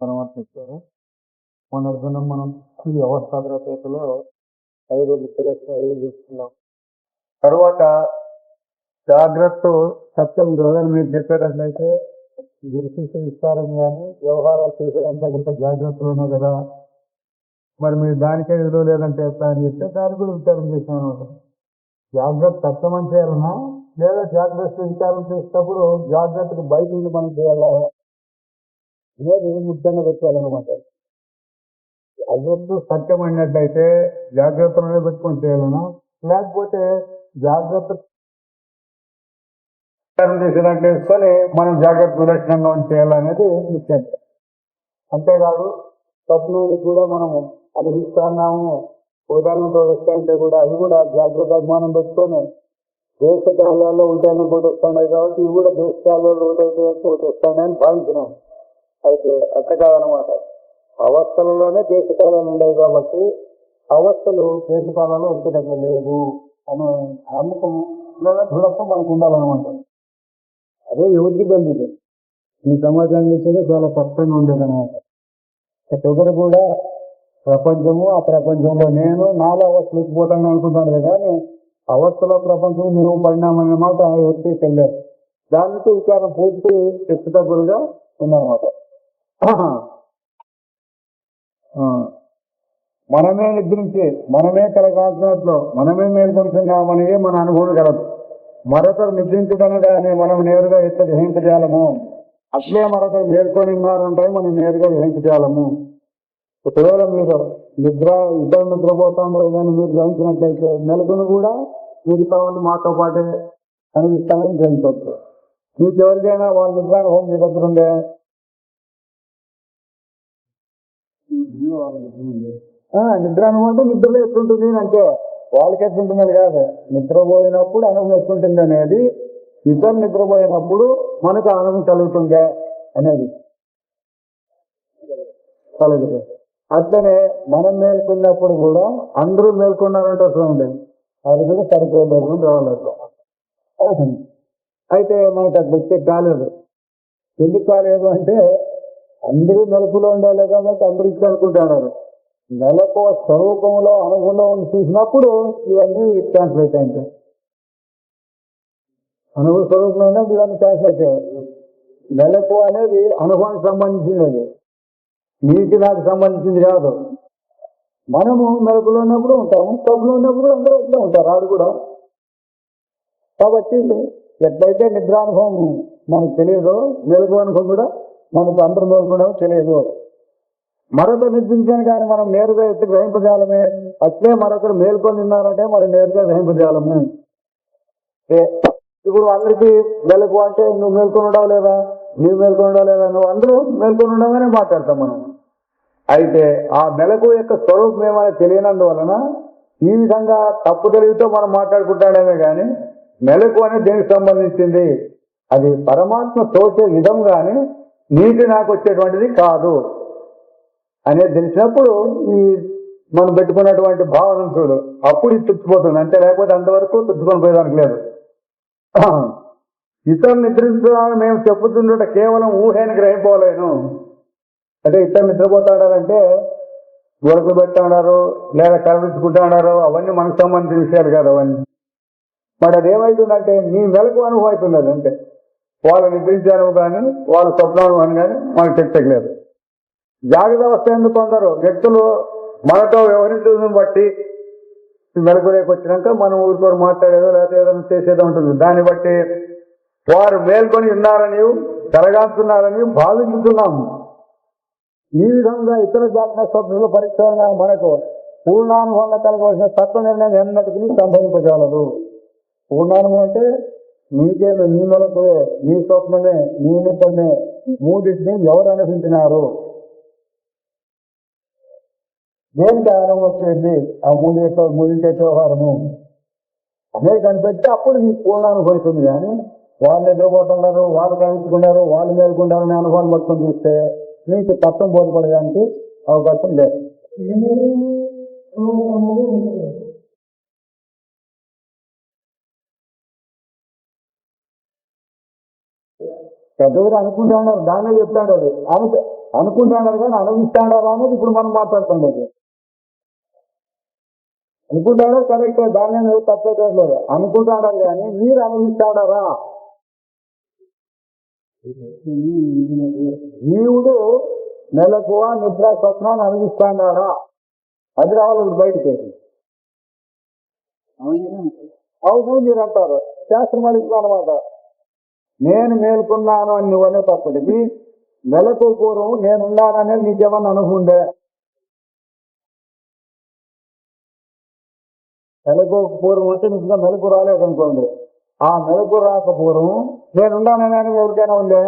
తర్వాత ఇచ్చారు మొన్న మనం ఈ అవస్థాగ్రతలో ఐదు తిరస్సు ఐదు చూస్తున్నాం. తర్వాత జాగ్రత్త సత్యం గృహాలు మీరు చెప్పేటట్లయితే గురుశిక్ష విస్తారం కానీ వ్యవహారాలు చేసేదంతా కొంత జాగ్రత్తలు ఉన్నాయి కదా. మరి మీరు దానికే విలువ లేదంటే ఎట్లా అని చెప్తే దాని కూడా విచారం చేశాను. జాగ్రత్త తత్వం చేయాలన్నా లేదా జాగ్రత్త విచారం చేసేటప్పుడు జాగ్రత్తకు బయట ఉండి మనం చేయాలా? అనేది ముఖ్యంగా పెట్టాలన్నమాట జాగ్రత్త సత్యం అయినట్లయితే జాగ్రత్తలోనే పెట్టుకొని చేయాలన్నా లేకపోతే జాగ్రత్త చేసేదాంట్లో వేసుకొని మనం జాగ్రత్త విలక్షణంగా చేయాలనేది నిశ్చయం. అంతేకాదు స్వప్నాన్ని కూడా మనము అనుభవిస్తున్నాము ఉదాహరణతో వస్తాయంటే కూడా అవి కూడా జాగ్రత్త అభిమానం పెట్టుకొని దేశ ఉంటాను కూడా వస్తున్నాయి కాబట్టి ఇవి కూడా దేశ కాలాల్లో ఉంటాయి అని వస్తాయని అయితే అట్ట కాదనమాట అవస్థలలోనే దేశ కాలాలు కాబట్టి అవస్థలు దేశ కాలంలో ఉంటున్నట్లు లేదు అనే నమ్మకం లేదా దృఢత్వం మనకు ఉండాలన్నమాట. అదే యువతి బంధువులు ఈ సమాజాన్ని చాలా చాలా స్పష్టంగా ఉండేదన్నమాట. ఒకరు కూడా ప్రపంచము ఆ ప్రపంచంలో నేను నాలో అవస్థలు పోతాను అనుకుంటాను కానీ అవస్థలో ప్రపంచం నేను పడినామనే మాట ఎవరికి తెలియదు. దానికి విచారం పూర్తి ఎత్తుతగ్గులుగా ఉందన్నమాట. మనమే నిద్రించి మనమే కలగాల్సినట్లు మనమే మేల్కొంటున్నామనేది మన అనుభవం కలదు. మరొకరు నిద్రించడం కానీ మనం నేరుగా ఎట్లా గ్రహించగలము. అట్లే మరొకరు మేల్కొని ఉన్నారంటే మనం నేరుగా గ్రహించగలము. ఒకవేళ మీరు నిద్ర ఇద్దరు నిద్రపోతాండ్రు కానీ మీరు గ్రహించినట్లయితే మెలకును కూడా మిగతా వాళ్ళు మాతో పాటే కనిపిస్తామని గ్రహించవచ్చు. మీకు ఎవరికైనా వాళ్ళ నిద్ర హోమ్ మీ నిద్ర అనుకుంటే నిద్రలో ఎట్లుంటుంది అంటే వాళ్ళకి ఎట్లుంటుందని కాదు. నిద్రపోయినప్పుడు అనుభవం ఎట్లుంటుంది అనేది ఇద్దరు నిద్రపోయినప్పుడు మనకు అనుభవం కలుగుతుందే అనేది. కలుగుతుంది అట్లనే మనం మేల్కొన్నప్పుడు కూడా అందరూ మేల్కొన్నారంటే అసలు ఉండేది అది కూడా సరిపోలేదు రావాలి అయితే మనకు అది వచ్చే కాలేదు. ఎందుకు కాలేదు అంటే అందరూ నలుపులో ఉండాలి కాబట్టి అందరూ ఇట్లా అనుకుంటున్నారు. నెలకు స్వరూపంలో అనుభవం చూసినప్పుడు ఇవన్నీ ట్రాన్స్లేట్ అయింటాయి అనుభవ స్వరూపంలో ఇవన్నీ ట్రాన్స్లేట్ అయ్యాయి నెలకు అనేది అనుభవానికి సంబంధించినది. నీటి నాకు సంబంధించింది కాదు. మనము మెలకులో ఉన్నప్పుడు ఉంటాము తప్పులో ఉన్నప్పుడు అందరూ అట్లా ఉంటారు ఆడు కూడా. కాబట్టి ఎట్లయితే నిద్రానుభవం మనకు తెలియదు మెలకు అనుభవం కూడా మనకు అందరూ కూడా తెలియదు. మరొక నిద్రించాను కానీ మనం నేరుగా ఎత్తి గ్రహింపజాలమే అట్లే మరొకరు మేల్కొని ఉన్నారంటే మనం నేరుగా గ్రహింపజాలమే ఇప్పుడు అందరికీ మెలకు అంటే నువ్వు మేల్కొని ఉండవు లేదా? నువ్వు మేల్కొని ఉండవు లేదా? నువ్వు అందరూ మేల్కొని ఉండవనే మాట్లాడతాం మనం. అయితే ఆ మెలకు యొక్క స్వరూపం ఏమైనా తెలియనందువలన ఈ విధంగా తప్పు తెలివితో మనం మాట్లాడుకుంటాడేమే కానీ మెలకు అనేది దేనికి సంబంధించింది? అది పరమాత్మ తోచే విధం కానీ నీటి నాకు వచ్చేటువంటిది కాదు. అనేది తెలిసినప్పుడు ఈ మనం పెట్టుకున్నటువంటి భావన చూడు అప్పుడు ఇది తుచ్చిపోతుంది అంతే లేకపోతే అంతవరకు తృప్తికొని పోయేదానికి లేదు. ఇతరులు నిద్రించడానికి మేము చెప్పుతుండట కేవలం ఊహేని గ్రహింపలేను అంటే ఇతను నిద్రపోతాడారంటే గొడకలు పెట్టాడారు లేదా కలవించుకుంటాడారు అవన్నీ మనకు సంబంధించిన విషయాలు కాదు అవన్నీ. మరి అదేమవుతుందంటే నీ మెలకు అనుభవం అవుతున్నది అంటే వాళ్ళు నిద్రించాను కానీ వాళ్ళ స్వప్నానుభవం కానీ మనకు తెలియట్లేదు జాగ్రత్త అవస్థ ఎందుకు కొందరు వ్యక్తులు మనతో వ్యవహరించడం బట్టి మెలకులోకి వచ్చినాక మనం ఊరితో మాట్లాడేదో లేకపోతే ఏదైనా చేసేదో ఉంటుంది. దాన్ని బట్టి వారు మేల్కొని ఉన్నారని కలగాల్తున్నారని భావించుతున్నాము. ఈ విధంగా ఇతర జాగ్రత్త స్వప్నుల పరీక్షగా మనకు పూర్ణానుభవంగా కలగవలసిన తత్వ నిర్ణయం ఎన్నటికీ సంభవింపజాలదు. పూర్ణానుభవం అంటే నీకేమి నీ మెలకు నీ స్వప్నమే నీ నిద్రనే మూడింటిని ఎవరు అనుభవించినారు దేనికి ఆనందం వచ్చేది ఆ మూడు మూడింటి వ్యవహారము. అనేది కనిపెట్టి అప్పుడు నీకు పూర్ణానుభవిస్తుంది. కానీ వాళ్ళు ఎదురుపోతున్నారు వాళ్ళు కలుగుతున్నారు వాళ్ళు మేలుకుంటారనే అనుభవం మొత్తం చూస్తే నీకు తత్వం బోధపడడానికి అవకాశం లేదు. పెద్దవారు అనుకుంటాడు దానిలో చెప్తాడు అది. అను అనుకుంటాడు కానీ అనుభవిస్తాడారా అనేది ఇప్పుడు మనం మాట్లాడుతుండేది అనుకుంటాడో కరెక్ట్ దాని నువ్వు తప్పేటట్లేదు అనుకుంటాడారు కానీ మీరు అనుభవిస్తాడారా దేవుడు నెలకు నిద్ర స్వప్నాన్ని అనుభవిస్తాడారా? అది రావాలి బయటకి. అవును మీరు అంటారు శాస్త్రం అడుగుతుంది అనమాట నేను మేల్కొన్నాను అని నువ్వనే అనేటప్పటికి నెలకు పూర్వం నేనున్నాననే నిజమని అనుకుండే నెలకు పూర్వం అంటే నిజంగా మెలకు రాలేదనుకోండి. ఆ మెలకు రాకపోవడం. పూర్వం నేనున్నానని ఎవరికైనా ఉందే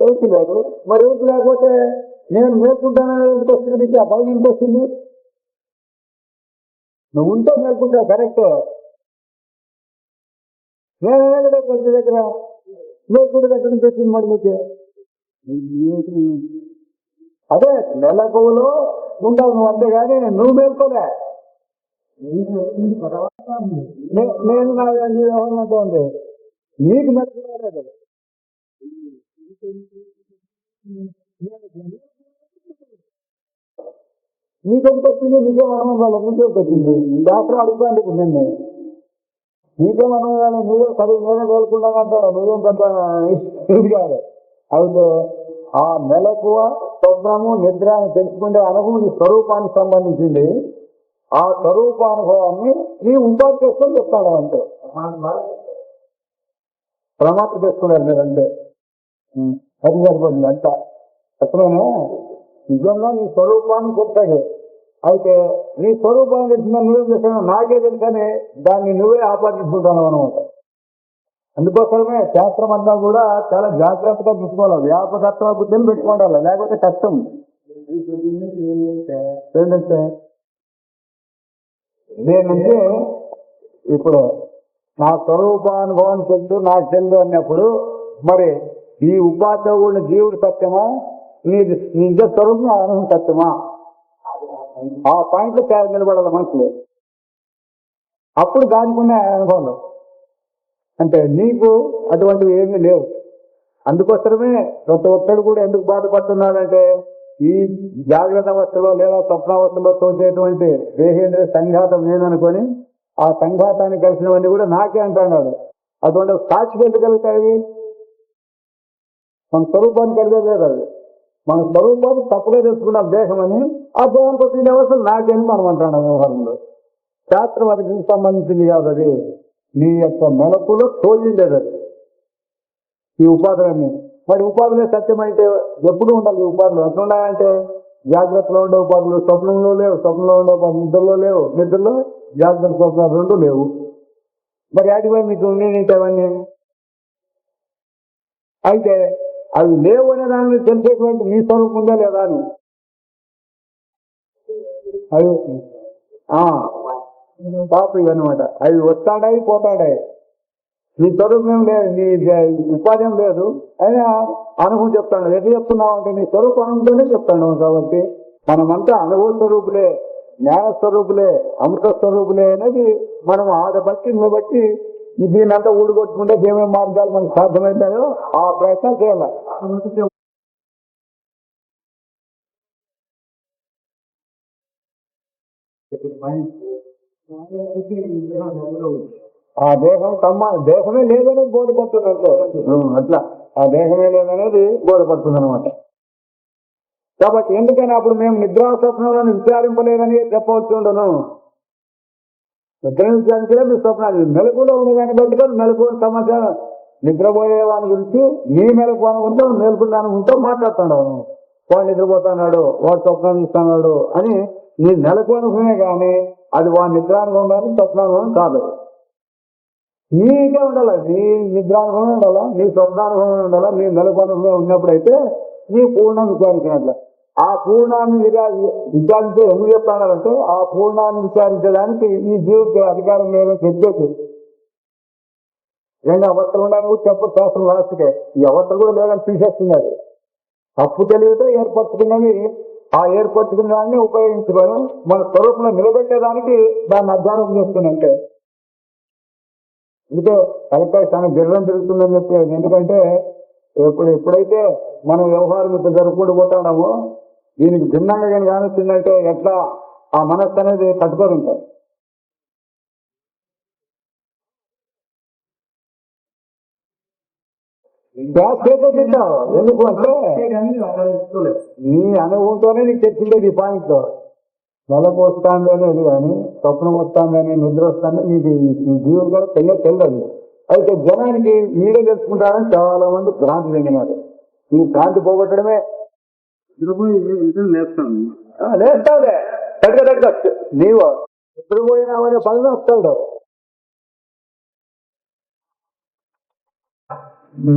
ఎవరికి లేదు మరి ఎవరికి లేకపోతే నేను మేల్కుంటానని ఎందుకు వస్తుంది నీకు? ఆ భయం ఎందుకు వస్తుంది? నువ్వు ఉంటే మేల్కుంటావు కరెక్ట్. నేను ప్రతి దగ్గర మేల్కుంటే దగ్గర నుంచి వచ్చింది మరి మీకు అదే నెలకులో ఉంటావు నువ్వు అంతేగాని నువ్వు మేల్కోలే. నేను నా వ్యవహారం ఉంది నీకు మెలకు రాలేదు నీకెంత వచ్చింది నీకేం అనుభవం కాలేదు నీకెంత వచ్చింది డాక్టర్ అడుగుతాను ఇప్పుడు నిన్ను నీకేం అనుభవం కాలేదు నువ్వే చదువు నేనే కోలుకుంటాను అంటాడు నువ్వేం పెద్ద ఇది కాదు అయితే ఆ మెలకువ స్వప్నము నిద్ర అని తెలుసుకుంటే అనుభవం నీ స్వరూపానికి సంబంధించింది. ఆ స్వరూపానుభవాన్ని నీ ఉపాధి చేసుకొని చెప్తాడు అంతే. ప్రమాణం చేసుకున్నారు మీరంటే. అది సరిపోతుంది అంట అట్లనే నిజంగా నీ స్వరూపాన్ని చెప్తాడు అయితే నీ స్వరూపాన్ని తెలిసిన నువ్వేం చేస్తాను నాకే తెలుసని దాన్ని నువ్వే ఆపాదించుకుంటాను అనమాట అందుకోసమే శాస్త్రం అంతా కూడా చాలా జాగ్రత్తగా చూసుకోవాలి. వ్యాపకత్వ బుద్ధిని పెట్టుకోవాలి. లేకపోతే కష్టం. ఏంటంటే నేనంటే ఇప్పుడు నా స్వరూపానుభవం చెందు నా చెందు అన్నప్పుడు మరి ఈ ఉపాధ్యాయుడు జీవుడు సత్యమా? నీ నిజ స్వరూపం అనుభవం సత్యమా? ఆ పాయింట్లో చాలా నిలబడాలి మనసులో. అప్పుడు దానికి ఉన్న అంటే నీకు అటువంటివి ఏమీ లేవు. అందుకోసమే ప్రతి ఒక్కడు కూడా ఎందుకు బాధపడుతున్నాడంటే ఈ జాగ్రత్త అవస్థలో లేదా స్వప్నావస్థలో తోచేటువంటి దేహేంద్ర సంఘాతం లేదనుకొని ఆ సంఘాతాన్ని కలిసినవన్నీ కూడా నాకే అంటున్నాడు. అటువంటి సాక్షికి ఎందుకు కలుగుతాయి మన స్వరూపాన్ని కలిగేది లేదు అది. మన స్వరూపాన్ని తప్పుగా తెలుసుకున్నాం దేహం అని ఆ దేహానికి వచ్చిన అవసరం నాకేం మనం అంటున్నాం వ్యవహారంలో. శాస్త్రం అది సంబంధించింది కాదు అది. నీ యొక్క మెలకులో తోలిండేది అది. ఈ ఉపాధి మరి ఉపాధులే సత్యమైతే ఎప్పుడు ఉండాలి ఉపాధులు? ఎట్లా ఉండాలంటే జాగ్రత్తలో ఉండే ఉపాధులు స్వప్నంలో లేవు స్వప్నంలో ఉండే ఉపాధులు నిద్రలో లేవు. నిద్రలో జాగ్రత్త స్వప్నాలు రెండు లేవు. మరి వాటిపై మీకు ఉండేది అయితే అవి లేవు అనే దాన్ని తెలిసేటువంటి మీ స్వరూపం ఉందా లేదా అని? అవి పాప ఇవన్నమాట. అవి వస్తాడాయి పోతాడాయి. నీ స్వరూపం లేదు నీ ఉపాధ్యం లేదు. అయినా అనుభవం చెప్తాను ఎట్లా చెప్తున్నావు అంటే నీ స్వరూప అనుభవంలోనే చెప్తాను కాబట్టి మనమంతా అనుభవ స్వరూపులే జ్ఞాన స్వరూపులే అమృత స్వరూపులే అనేది మనం ఆడ బట్టి బట్టి ఈ దీన్నంతా ఊడగొట్టుకుంటే ఏమేమి మార్గాలు మనకు సాధ్యమవుతాయో ఆ ప్రయత్నం చేయాలి. ఆ దేహం తమ్మ దేహమే లేదనేది బోధపడుతుంది అంతే అట్లా. ఆ దేహమే లేదనేది బోధపడుతుంది అనమాట కాబట్టి ఎందుకని అప్పుడు మేము నిద్రా స్వప్నంలో విచారింపలేదని చెప్పవచ్చుండను ఉండను? విచారించలే మీ స్వప్నాలు. మెలకులో ఉన్నదాన్ని పట్టుకొని మెలకు సమాచారం నిద్రపోయే వాని గురించి నీ మెలకు అనుకుంటాం మేలుకుండా అనుకుంటూ మాట్లాడుతున్నాడు వాడు నిద్రపోతున్నాడు వాడు స్వప్నం చూస్తున్నాడు అని నీ నెలకు అనుకునే కానీ అది వాడి నిద్ర అనుకున్నాను స్వప్నానుభవం కాదు. నీకే ఉండాలి? నీ నిద్రానుభవం ఉండాలా? నీ స్వప్నానుభవం ఉండాలా? నీ నెలకు అనుభవం ఉన్నప్పుడైతే నీ పూర్ణాన్ని విచారించినట్ల ఆ పూర్ణాన్ని విచారించే ఎందుకు చెప్తానంటే ఆ పూర్ణాన్ని విచారించడానికి ఈ జీవిత అధికారం లేదని చెప్పేసి. రెండు అవస్థలు ఉండాలని కూడా శాస్త్రం రాష్ట్రకే ఈ అవస్థలు కూడా లేదని తీసేస్తున్నారు. తప్పు తెలివితో ఏర్పరచుకున్నవి ఆ ఏర్పరచుకున్న దాన్ని ఉపయోగించుకొని మన స్వరూపంలో నిలబెట్టేదానికి దాన్ని అధ్వానం చేస్తుందంటే ఇదే తలకాయ చాలా గిర్రం తిరుగుతుందని చెప్పేది. ఎందుకంటే ఎప్పుడు ఎప్పుడైతే మనం వ్యవహారం ఇట్లా జరుపుకుంటూ పోతున్నామో దీనికి భిన్నంగా కానీ కానిచ్చిందంటే ఎట్లా ఆ మనస్సు అనేది తట్టుకొని ఉంటాం ఎందుకు అంటే నీ అనుభవంతోనే నీకు తెచ్చిండేది ఈ పాయింట్ నెలకు వస్తుంది అనేది కానీ స్వప్నం వస్తుంది అని నిద్ర వస్తుంది నీకు ఈ జీవులు కూడా తెలియదు తెలియదు అయితే జనానికి మీరే తెలుసుకుంటారని చాలా మంది భ్రాంతి చెందినారు. ఈ భ్రాంతి పోగొట్టడమే. లేస్తావులే. తగ్గ తగ్గ నీవు ఎప్పుడు పోయినావనే పనులు వస్తాడు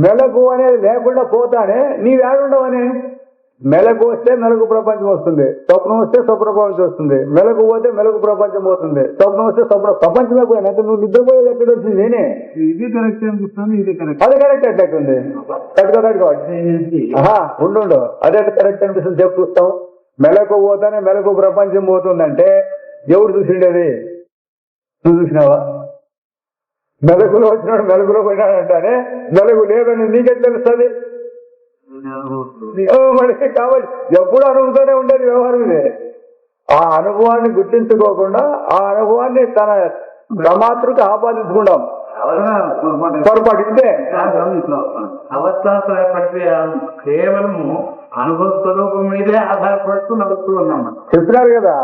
మెలకు అనేది లేకుండా పోతానే. నీవేడుండవని మెలకు వస్తే మెలకు ప్రపంచం వస్తుంది స్వప్నం వస్తే స్వప్న ప్రపంచం వస్తుంది మెలకు పోతే మెలకు ప్రపంచం పోతుంది స్వప్నం వస్తే స్వప్న ప్రపంచమే పోయినా అయితే నువ్వు నిద్రపోయేది ఎక్కడ వచ్చింది నేనే. ఇది కరెక్ట్ అనిపిస్తుంది ఇది కరెక్ట్. అది కరెక్ట్ తట్టుకో తట్టుకో. ఆహా ఉండు. అదే కరెక్ట్ అనిపిస్తుంది. చెప్పు చూస్తాం మెలకు పోతానే మెలకు ప్రపంచం పోతుందంటే ఎవరు చూసిండేది? నువ్వు చూసినావా? మెలకులో వచ్చినాడు మెలకులో పోయినాడంటానే మెలకు లేదని నీకేం తెలుస్తుంది? ఓ, కాబట్టి ఎప్పుడు అనుభవంతోనే ఉండేది వ్యవహారం ఆ అనుభవాన్ని గుర్తించుకోకుండా ఆ అనుభవాన్ని తన ప్రమాతృకు ఆపాదించుకుంటాం. పొరపాటు ఇదే. అవస్థాత్రయ ప్రక్రియ కేవలము అనుభవ స్వరూపం మీదే ఆధారపడుతూ నడుస్తూ ఉన్నాం చెప్తున్నారు కదా.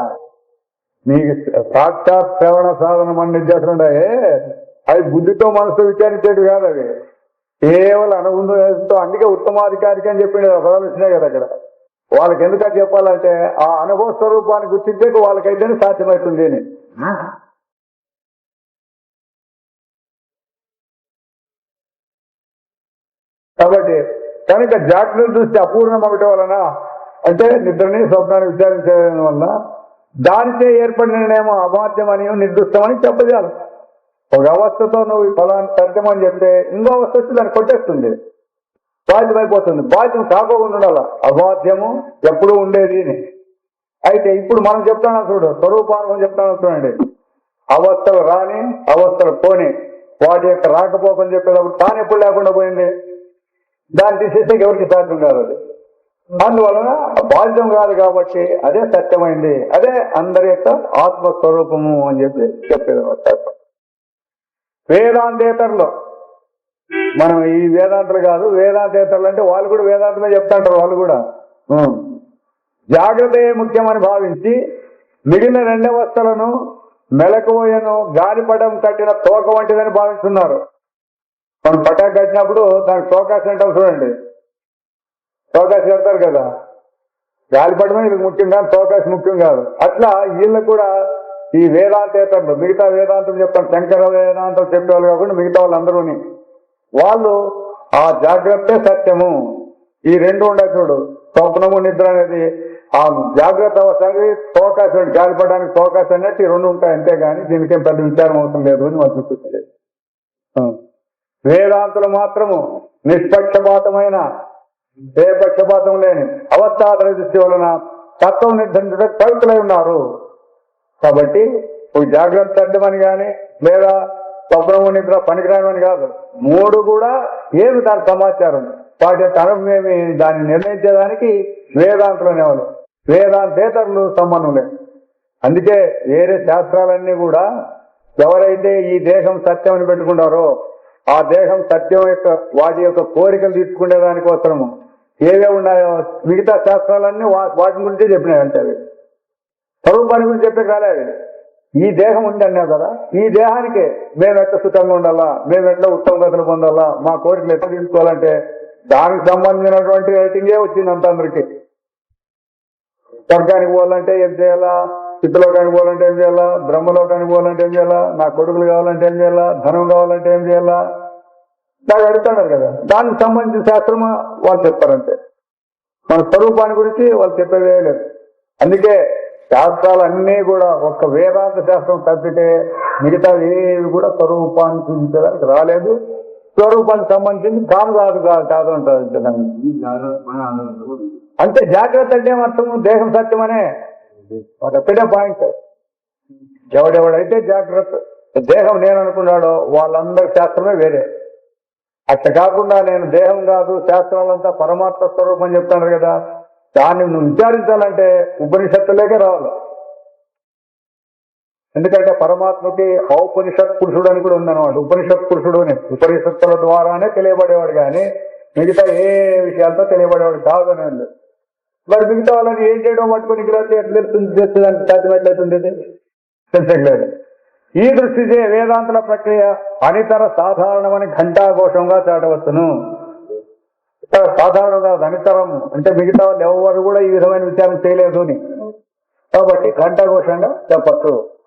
నీకు సాక్షాత్ శ్రవణ సాధనం అన్ని చేస్తుండే అవి బుద్ధితో మనసు విచారించేవి కాదు అవి. కేవలం అనుబంధంతో అందుకే ఉత్తమాధికారికి అని చెప్పింది పదాలు వచ్చినాయి కదా అక్కడ. వాళ్ళకి ఎందుకని చెప్పాలంటే ఆ అనుభవ స్వరూపాన్ని గుర్తించే వాళ్ళకైతేనే సాధ్యమవుతుంది అని. కాబట్టి కనుక జాగ్రత్త దృష్టి అపూర్ణం అవటం వలన అంటే నిద్రని స్వప్నాన్ని విచారించడం వల్ల దానిచే ఏర్పడిన నిర్ణయం అమాత్యమని నిర్దిష్టమని చెప్పజాలి. ఒక అవస్థతో నువ్వు ఈ ఫలాన్ని సత్యమని చెప్తే ఇంకో అవస్థ వచ్చి దాన్ని కొట్టేస్తుంది. బాధ్యమైపోతుంది బాధ్యం కాకోకుండా ఉండాలి అబాధ్యము ఎప్పుడూ ఉండేది అని. అయితే ఇప్పుడు మనం చెప్తాను చూడు. స్వరూపానుభవం చెప్తాను చూడండి. అవస్థలు రాని అవస్థలు పోని. వాటి యొక్క రాకపోకని చెప్పేటప్పుడు తాను ఎప్పుడు లేకుండా పోయింది? దాన్ని తీసేస్తే ఎవరికి సాధ్యం కాదు అది. అందువలన బాధ్యం కాదు కాబట్టి అదే సత్యమైంది. అదే అందరి యొక్క ఆత్మస్వరూపము అని చెప్పి చెప్పేది వేదాంతేతరులు. మనం ఈ వేదాంతలు కాదు వేదాంతేతరులు అంటే వాళ్ళు కూడా వేదాంతమే చెప్తాంటారు వాళ్ళు కూడా. జాగ్రత్తయే ముఖ్యమని భావించి మిగిలిన రెండవస్థలను మెలకువయను గాలిపటం కట్టిన తోక వంటిదని భావిస్తున్నారు. మనం పటాకు కట్టినప్పుడు దానికి తోకాసి అంటాం చూడండి. తోకాసి కడతారు కదా. గాలిపటమే ఇది ముఖ్యం కాదు తోకాసి ముఖ్యం కాదు. అట్లా వీళ్ళు కూడా ఈ వేదాంతేత మిగతా వేదాంతం చెప్తాను శంకర వేదాంతం చెప్పేవాళ్ళు కాకుండా మిగతా వాళ్ళందరూని. వాళ్ళు ఆ జాగ్రత్తే సత్యము. ఈ రెండు ఉండే చూడు. స్వప్నము నిద్ర అనేది. ఆ జాగ్రత్త అవసరానికి తోకాశం గాలిపడడానికి తోకాశం అనేది ఈ రెండు ఉంటాయి అంతేగాని దీనికేం పెద్ద విచారం అవసరం లేదు అని వాళ్ళు చూస్తుంది వేదాంతులు మాత్రము నిష్పక్షపాతమైన ఏ పక్షపాతం లేని అవస్థాతర దృష్టి వలన తత్వం నిర్ధరించడానికి పవిత్రులై ఉన్నారు. కాబట్టి ఒక జాగ్రత్త అడ్డమని కానీ లేదా స్వప్నము నిద్ర పనికిరాని కాదు. మూడు కూడా ఏమి దాని సమాచారం? వాటి యొక్క అనుభవం ఏమి దాన్ని నిర్ణయించేదానికి వేదాంతులనే వాళ్ళు. వేదాంతేతరులు సంబంధం లేదు. అందుకే వేరే శాస్త్రాలన్నీ కూడా ఎవరైతే ఈ దేహం సత్యం అని పెట్టుకుంటారో ఆ దేహం సత్యం యొక్క వాటి యొక్క కోరికలు తీసుకునే దానికోసము ఏవే ఉన్నాయో మిగతా శాస్త్రాలన్నీ వా- వాటి గురించి చెప్పినాయి అంటే స్వరూపాన్ని గురించి చెప్పే కాలేదు ఈ దేహం ఉంది అన్నావు కదా ఈ దేహానికే మేము ఎట్లా సుఖంగా ఉండాలా మేము ఎట్లా ఉత్తమ గతులు పొందాలా మా కోరికలు ఎట్లా తీసుకోవాలంటే దానికి సంబంధించినటువంటి రైటింగే వచ్చింది అంత అందరికి. స్వర్గానికి పోవాలంటే ఏం చేయాలా చిత్తలోకానికి పోవాలంటే ఏం చేయాలా బ్రహ్మలోకానికి పోవాలంటే ఏం చేయాలా నా కొడుకులు కావాలంటే ఏం చేయాలా ధనం కావాలంటే ఏం చేయాలా? నాకు అడుగుతున్నారు కదా దానికి సంబంధించిన శాస్త్రం వాళ్ళు చెప్తారంటే మన స్వరూపాన్ని గురించి వాళ్ళు చెప్పేదే లేదు. అందుకే శాస్త్రాలు అన్నీ కూడా ఒక్క వేదాంత శాస్త్రం తప్పితే మిగతా ఏవి కూడా స్వరూపాన్ని చూపించడానికి రాలేదు. స్వరూపానికి సంబంధించి కాదు కాదు కాదు కాదు అంటారు. అంటే జాగ్రత్త అంటే అర్థం దేహం సత్యమనే ఒక పెద్ద పాయింట్. ఎవడెవడైతే జాగ్రత్త దేహం నేను అనుకున్నాడో వాళ్ళందరి శాస్త్రమే వేరే. అట్లా కాకుండా నేను దేహం కాదు శాస్త్రాలంతా పరమాత్మ స్వరూపం చెప్తాను కదా. దాన్ని నువ్వు విచారించాలంటే ఉపనిషత్తులేకే రావాలి ఎందుకంటే పరమాత్మకి ఔపనిషత్ పురుషుడు అని కూడా ఉందన్నమాట ఉపనిషత్ పురుషుడు అని ఉపనిషత్తుల ద్వారానే తెలియబడేవాడు కానీ మిగతా ఏ విషయాలతో తెలియబడేవాడు కాదు అని ఉంది. మరి మిగతా వాళ్ళని ఏం చేయడం పట్టుకొని ఇక్కడ ఎట్లా తెలుస్తుంది చేస్తుందని సాధ్యమట్లయితుంది ఇది? తెలిసట్లేదు ఈ దృష్టిచే వేదాంతుల ప్రక్రియ అనితర సాధారణమని ఘంటాఘోషంగా చాటవచ్చును సాధారణంగా అనితరం అంటే మిగతా వాళ్ళు ఎవరు కూడా ఈ విధమైన విచారణ చేయలేదు అని. కాబట్టి ఘంటాఘోషంగా చెప్పచ్చు.